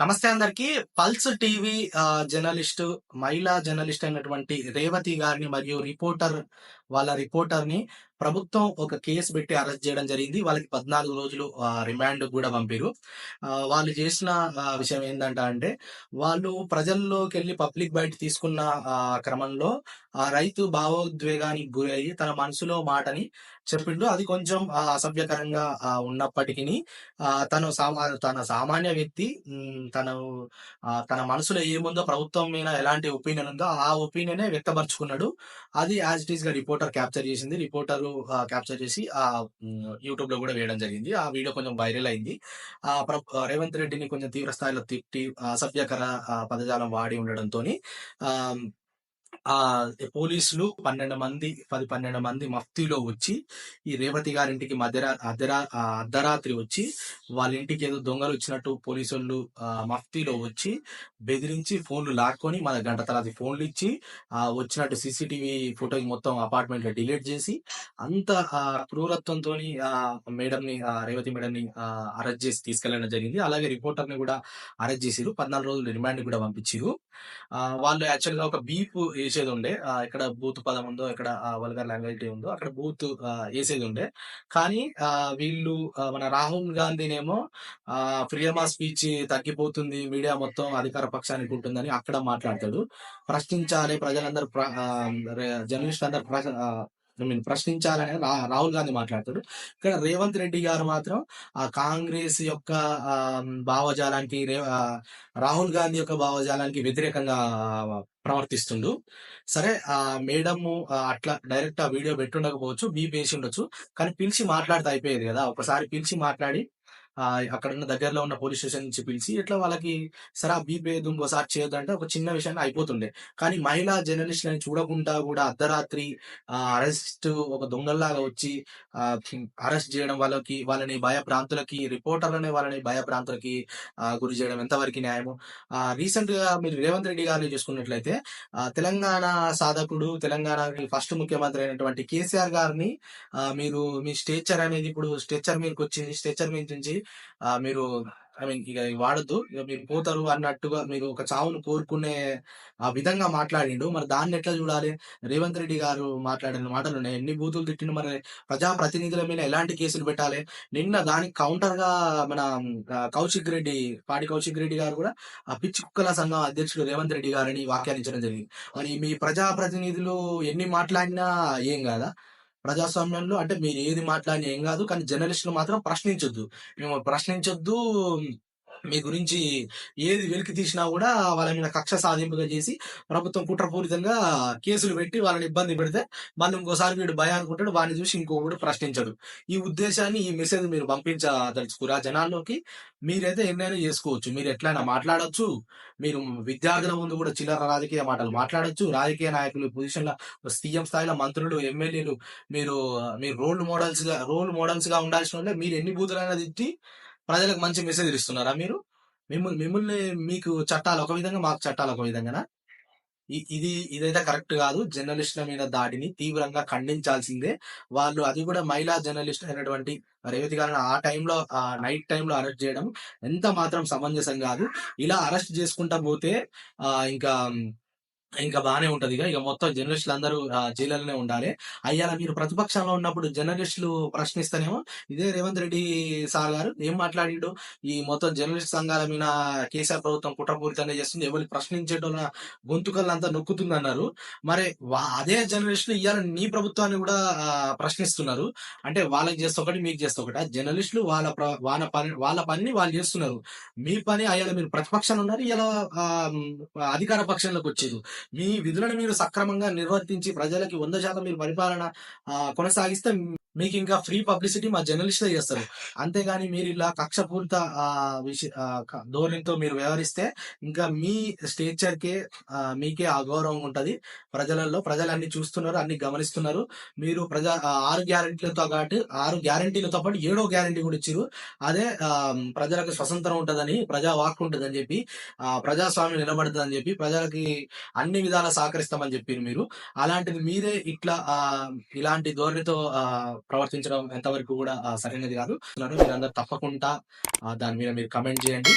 నమస్తే అందరికి. Pulse TV ఆ, జర్నలిస్ట్ మహిళా జర్నలిస్ట్ అయినటువంటి రేవతి గారిని మరియు రిపోర్టర్ వాళ్ళ రిపోర్టర్ని ప్రభుత్వం ఒక కేసు పెట్టి అరెస్ట్ చేయడం జరిగింది. వాళ్ళకి పద్నాలుగు రోజులు రిమాండ్ కూడా పంపారు. వాళ్ళు చేసిన విషయం ఏంటంటే అంటే వాళ్ళు ప్రజల్లోకి వెళ్ళి పబ్లిక్ బయట తీసుకున్న క్రమంలో ఆ రైతు భావోద్వేగానికి గురయ్యి తన మనసులో మాటని చెప్పిండు. అది కొంచెం అసభ్యకరంగా ఉన్నప్పటికీ తను సామా తన సామాన్య వ్యక్తి తను తన మనసులో ఏముందో ప్రభుత్వం మీద ఎలాంటి ఒపీనియన్ ఉందో ఆ ఒపీనియనే వ్యక్తపరుచుకున్నాడు. అది యాజ్ ఇట్ ఈస్గా రిపోర్టర్ క్యాప్చర్ చేసింది. రిపోర్టర్ క్యాప్చర్ చేసి ఆ యూట్యూబ్లో కూడా వేయడం జరిగింది. ఆ వీడియో కొంచెం వైరల్ అయింది. ఆ ప్ర- రేవంత్ రెడ్డిని కొంచెం తీవ్ర స్థాయిలో తిట్టి అసభ్యకర పదజాలం వాడి ఉండడంతో ఆ పోలీసులు పన్నెండు మంది పది పన్నెండు మంది మఫ్తీలో వచ్చి ఈ రేవతి గారింటికి మధ్యరా అర్ధరా అర్ధరాత్రి వచ్చి వాళ్ళ ఇంటికి ఏదో దొంగలు వచ్చినట్టు పోలీసు వాళ్ళు మఫ్తీలో వచ్చి బెదిరించి ఫోన్లు లాక్కొని మన గంట తర్వాత ఫోన్లు ఇచ్చి ఆ వచ్చినట్టు సీసీటీవీ ఫోటో మొత్తం అపార్ట్మెంట్లో డిలీట్ చేసి అంత ఆ, మేడం ని రేవతి మేడం ని అరెస్ట్ చేసి తీసుకెళ్ళడం జరిగింది. అలాగే రిపోర్టర్ని కూడా అరెస్ట్ చేసిరు పద్నాలుగు రోజులు రిమాండ్ కూడా పంపించారు వాళ్ళు యాక్చువల్గా ఒక బీప్ వేసేది ఉండే ఇక్కడ బూత్ పదం ఉందో ఇక్కడ వల్గర్ లాంగ్వేజ్ ఉందో అక్కడ బూత్ వేసేది ఉండే కానీ ఆ, వీళ్ళు మన రాహుల్ గాంధీనేమో ఫ్రీడమ్ ఆఫ్ స్పీచ్ తగ్గిపోతుంది మీడియా మొత్తం అధికార పక్షానికి ఉంటుందని అక్కడ మాట్లాడతాడు. ప్రశ్నించాలి ప్రజలందరూ ప్ర- ఆ, జర్నలిస్ట్ అందరు ప్ర- ప్రశ్నించాలని రాహుల్ గాంధీ మాట్లాడతాడు. ఇక్కడ రేవంత్ రెడ్డి గారు మాత్రం ఆ కాంగ్రెస్ యొక్క ఆ, భావజాలానికి రే- ఆ, రాహుల్ గాంధీ యొక్క భావజాలానికి వ్యతిరేకంగా ప్రవర్తిస్తుండు. సరే ఆ మేడమ్ అట్లా డైరెక్ట్ ఆ వీడియో పెట్టుండకపోవచ్చు బీప్ పేసి ఉండొచ్చు. కానీ పిలిచి మాట్లాడితే అయిపోయేది కదా. ఒకసారి పిలిచి మాట్లాడి అక్కడ ఉన్న దగ్గరలో ఉన్న పోలీస్ స్టేషన్ నుంచి పిలిచి ఇట్లా వాళ్ళకి సరే ఆ బీప్ ఏది చేయొద్దు అంటే ఒక చిన్న విషయాన్ని అయిపోతుండే. కానీ మహిళా జర్నలిస్టులని చూడకుండా కూడా అర్ధరాత్రి అరెస్ట్ ఒక దొంగల్లాగా వచ్చి అరెస్ట్ చేయడం వాళ్ళకి వాళ్ళని భయభ్రాంతులకి రిపోర్టర్లనే వాళ్ళని భయ ప్రాంతాలకి గురి చేయడం ఎంతవరకు న్యాయము? రీసెంట్గా మీరు రేవంత్ రెడ్డి గారిని చూసుకున్నట్లయితే తెలంగాణ సాధకుడు తెలంగాణకి ఫస్ట్ ముఖ్యమంత్రి అయినటువంటి కేసీఆర్ గారిని మీరు మీ స్టేచర్ అనేది ఇప్పుడు స్టేచర్ మీదకి వచ్చింది స్టేచర్ మీద నుంచి మీరు ఐ మీన్ ఇక వాడద్దు. ఇక మీరు పోతారు అన్నట్టుగా మీరు ఒక చావును కోరుకునే ఆ విధంగా మాట్లాడిండు. మరి దాన్ని ఎట్లా చూడాలి? రేవంత్ రెడ్డి గారు మాట్లాడిన మాటలు ఉన్నాయి. ఎన్ని బూతులు తిట్టిండు. మరి ప్రజా ప్రతినిధుల మీద ఎలాంటి కేసులు పెట్టాలి? నిన్న దానికి కౌంటర్గా మన కౌశిక్ రెడ్డి పాడి కౌశిక్ రెడ్డి గారు కూడా ఆ పిచ్చి కుక్కల సంఘం అధ్యక్షుడు రేవంత్ రెడ్డి గారిని వ్యాఖ్యానించడం జరిగింది. మరి మీ ప్రజా ప్రతినిధులు ఎన్ని మాట్లాడినా ఏం కాదా? ప్రజాస్వామ్యంలో అంటే మీరు ఏది మాట్లాడినా ఏం కాదు కానీ జర్నలిస్టులు మాత్రం ప్రశ్నించొద్దు. మేము ప్రశ్నించొద్దు మీ గురించి ఏది వెలికి తీసినా కూడా వాళ్ళ మీద కక్ష సాధింపుగా చేసి ప్రభుత్వం కుట్రపూరితంగా కేసులు పెట్టి వాళ్ళని ఇబ్బంది పెడితే మళ్ళీ ఇంకోసారి వీడు భయ అనుకుంటాడు వాడిని చూసి ఇంకొకటి ప్రశ్నించదు ఈ ఉద్దేశాన్ని ఈ మెసేజ్ మీరు పంపించదలుచుకురా జనాల్లోకి? మీరైతే ఎన్నైనా చేసుకోవచ్చు. మీరు ఎట్లయినా మాట్లాడచ్చు. మీరు విద్యార్థుల ముందు కూడా చిల్లర రాజకీయ మాటలు మాట్లాడొచ్చు. రాజకీయ నాయకులు పొజిషన్ల సీఎం స్థాయిలో మంత్రులు ఎమ్మెల్యేలు మీరు మీరు రోల్ మోడల్స్గా రోల్ మోడల్స్గా ఉండాల్సిన వాళ్ళే. మీరు ఎన్ని బూతులైనా తిట్టి ప్రజలకు మంచి మెసేజ్ ఇస్తున్నారా మీరు? మిమ్మల్ని మిమ్మల్ని మీకు చట్టాలు ఒక విధంగా మాకు చట్టాలు ఒక విధంగానా? ఇది ఇదైతే కరెక్ట్ కాదు. జర్నలిస్టుల మీద దాడిని తీవ్రంగా ఖండించాల్సిందే. వాళ్ళు అది కూడా మహిళా జర్నలిస్ట్ అయినటువంటి రేవతి గారిని ఆ టైంలో ఆ నైట్ టైంలో అరెస్ట్ చేయడం ఎంత మాత్రం సమంజసం కాదు. ఇలా అరెస్ట్ చేసుకుంటా పోతే ఇంకా ఇంకా బాగానే ఉంటది. ఇక ఇక మొత్తం జర్నలిస్టులు అందరూ ఆ, జైలులోనే ఉండాలి. అయ్యాల మీరు ప్రతిపక్షంలో ఉన్నప్పుడు జర్నలిస్టులు ప్రశ్నిస్తేనేమో ఇదే రేవంత్ రెడ్డి సార్ గారు ఏం మాట్లాడిండు? ఈ మొత్తం జర్నలిస్ట్ సంఘాల మీద కేసీఆర్ ప్రభుత్వం కుట్రపూరితంగా చేస్తుంది. ఎవరు ప్రశ్నించేటోళ్ళ గొంతుకలంతా నొక్కుతుంది అన్నారు మరి వా- అదే జర్నలిస్టులు ఇవాళ నీ ప్రభుత్వాన్ని కూడా ప్రశ్నిస్తున్నారు. అంటే వాళ్ళకి చేస్తే ఒకటి మీకు చేస్తే ఒకటి. జర్నలిస్టులు వాళ్ళ వాళ్ళ పని వాళ్ళ పనిని వాళ్ళు చేస్తున్నారు. మీ పని అయ్యాల మీరు ప్రతిపక్షంలో ఉన్నారు. ఇలా అధికార పక్షంలోకి వచ్చేది మీ విధులను మీరు సక్రమంగా నిర్వర్తించి ప్రజలకి వంద శాతం మీరు పరిపాలన ఆ, కొనసాగిస్తే మీకు ఇంకా ఫ్రీ పబ్లిసిటీ మా జర్నలిస్ట్ చేస్తారు. అంతేగాని మీరు ఇలా కక్షపూరిత ఆ, ధోరణితో మీరు వ్యవహరిస్తే ఇంకా మీ స్టేచర్ కే ఆ, మీకే అగౌరవం ఉంటది. ప్రజలలో ప్రజలు అన్ని చూస్తున్నారు అన్ని గమనిస్తున్నారు. మీరు ప్రజా ఆరు గ్యారంటీలతో పాటు ఆరు గ్యారంటీలతో పాటు ఏడో గ్యారంటీ కూడా ఇచ్చారు అదే ఆ, ప్రజలకు స్వతంత్రం ఉంటుందని ప్రజా వాక్ ఉంటుందని చెప్పి ఆ ప్రజాస్వామ్యం నిలబడుతుందని చెప్పి ప్రజలకి అన్ని విధాలా సహకరిస్తామని చెప్పారు మీరు. అలాంటిది మీరే ఇట్లా ఆ ఇలాంటి ధోరణితో ప్రవర్తించడం ఎంతవరకు కూడా సరైనది కాదు. మీరందరూ తప్పకుండా దాని మీద మీరు కమెంట్ చేయండి.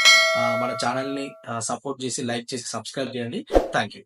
మన ఛానల్ని సపోర్ట్ చేసి, లైక్ చేసి, సబ్స్క్రైబ్ చేయండి. Thank you.